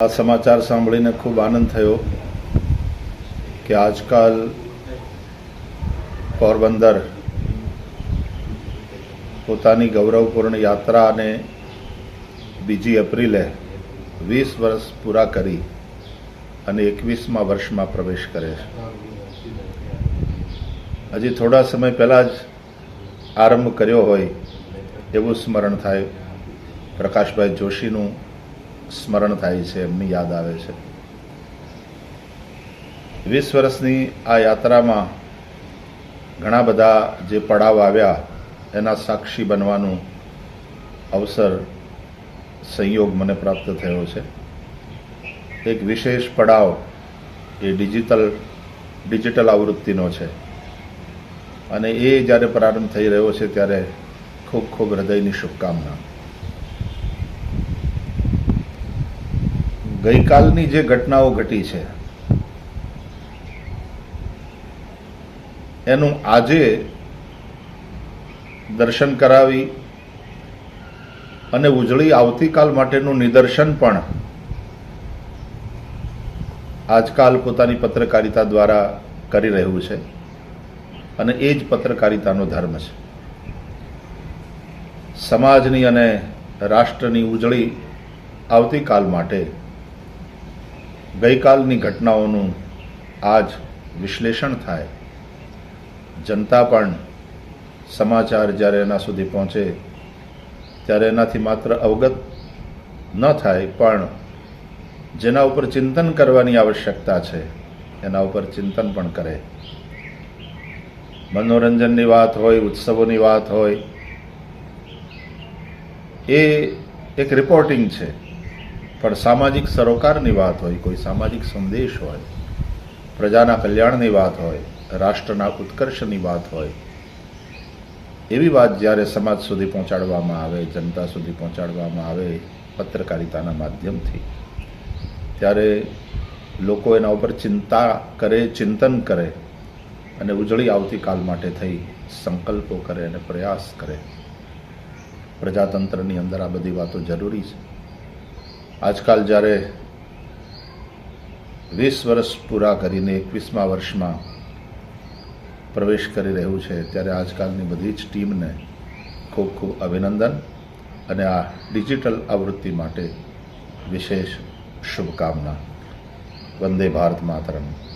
આ સમાચાર સાંભળીને ખૂબ આનંદ થયો કે આજકાલ પોરબંદર પોતાની ગૌરવપૂર્ણ યાત્રાને બીજી એપ્રિલે વીસ વર્ષ પૂરા કરી અને એકવીસમા વર્ષમાં પ્રવેશ કરે છે. હજી થોડા સમય પહેલાં જ આરંભ કર્યો હોય એવું સ્મરણ થાય પ્રકાશભાઈ જોશીનું સ્મરણ થાય છે, એમની યાદ આવે છે. વીસ વર્ષની આ યાત્રામાં ઘણા બધા જે પડાવ આવ્યા, એના સાક્ષી બનવાનું અવસર સંયોગ મને પ્રાપ્ત થયો છે. એક વિશેષ પડાવ એ ડિજિટલ ડિજિટલ આવૃત્તિનો છે. અને એ જ્યારે પ્રારંભ થઈ રહ્યો છે, ત્યારે ખૂબ ખૂબ હૃદયની શુભકામના. ગઈકાલની જે ઘટનાઓ ઘટી છે, એનું આજે દર્શન કરાવી અને ઉજળી આવતીકાલ માટેનું નિદર્શન પણ આજકાલ પોતાની પત્રકારિતા દ્વારા કરી રહ્યું છે અને એ જ પત્રકારિતાનો ધર્મ છે. સમાજની અને રાષ્ટ્રની ઉજળી આવતીકાલ માટે ગઈકાલની ઘટનાઓનું આજ વિશ્લેષણ થાય. જનતા પણ સમાચાર જ્યારે એના સુધી પહોંચે, ત્યારે એનાથી માત્ર અવગત ન થાય, પણ જેના ઉપર ચિંતન કરવાની આવશ્યકતા છે, એના ઉપર ચિંતન પણ કરે. મનોરંજનની વાત હોય, ઉત્સવોની વાત હોય, એ એક રિપોર્ટિંગ છે. પણ સામાજિક સરોકારની વાત હોય, કોઈ સામાજિક સંદેશ હોય, પ્રજાના કલ્યાણની વાત હોય, રાષ્ટ્રના ઉત્કર્ષની વાત હોય, એવી વાત જ્યારે સમાજ સુધી પહોંચાડવામાં આવે, જનતા સુધી પહોંચાડવામાં આવે પત્રકારિતાના માધ્યમથી, ત્યારે લોકો એના ઉપર ચિંતા કરે, ચિંતન કરે અને ઉજળી આવતીકાલ માટે થઈ સંકલ્પો કરે અને પ્રયાસ કરે. પ્રજાતંત્રની અંદર આ બધી વાતો જરૂરી છે. આજકાલ જ્યારે વીસ વર્ષ પૂરા કરીને એકવીસમા વર્ષમાં પ્રવેશ કરી રહ્યું છે, ત્યારે આજકાલની બધી જ ટીમને ખૂબ ખૂબ અભિનંદન અને આ ડિજિટલ આવૃત્તિ માટે વિશેષ શુભકામના. વંદે ભારત માતરમ.